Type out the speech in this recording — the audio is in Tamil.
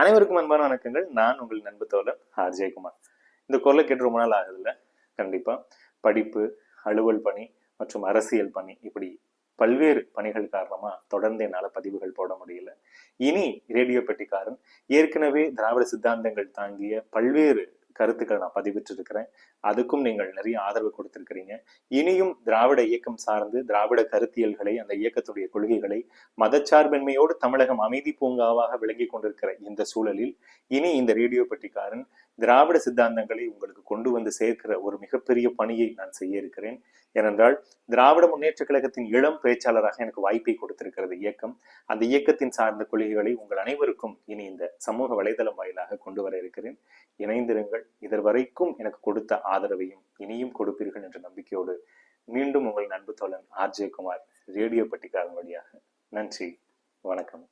அனைவருக்கும் அன்பான வணக்கங்கள். நான் உங்கள் நண்பு தோழர் ஆர். ஜெயக்குமார். இந்த குரலை கேட்டு ரொம்ப நாள் ஆகுதுல்ல? கண்டிப்பா. படிப்பு அலுவல் பணி மற்றும் அரசியல் பணி இப்படி பல்வேறு பணிகள் காரணமாக தொடர்ந்து என்னால் பதிவுகள் போட முடியல. இனி ரேடியோ பெட்டிக்காரன் ஏற்கனவே திராவிட சித்தாந்தங்கள் தாங்கிய பல்வேறு கருத்துக்கள் நான் பதிவிட்டிருக்கிறேன். அதுக்கும் நீங்கள் நிறைய ஆதரவு கொடுத்திருக்கிறீங்க. இனியும் திராவிட இயக்கம் சார்ந்து திராவிட கருத்தியல்களை அந்த இயக்கத்துடைய கொள்கைகளை மதச்சார்பின்மையோடு தமிழகம் அமைதி பூங்காவாக விளங்கி கொண்டிருக்கிற இந்த சூழலில் இனி இந்த ரேடியோ பெட்டிக்காரன் திராவிட சித்தாந்தங்களை உங்களுக்கு கொண்டு வந்து சேர்க்கிற ஒரு மிகப்பெரிய பணியை நான் செய்ய இருக்கிறேன். ஏனென்றால் திராவிட முன்னேற்ற கழகத்தின் இளம் பேச்சாளராக எனக்கு வாய்ப்பை கொடுத்திருக்கிறது இயக்கம். அந்த இயக்கத்தின் சார்ந்த கொள்கைகளை உங்கள் அனைவருக்கும் இனி இந்த சமூக வலைதளம் வாயிலாக கொண்டு வர இருக்கிறேன். இணைந்திருங்கள். இதர் வரைக்கும் எனக்கு கொடுத்த ஆதரவையும் இனியும் கொடுப்பீர்கள் என்ற நம்பிக்கையோடு மீண்டும் உங்கள் நண்பு தோழன் ஆர்ஜே குமார் ரேடியோ பட்டிக்காரன் வழியாக. நன்றி. வணக்கம்.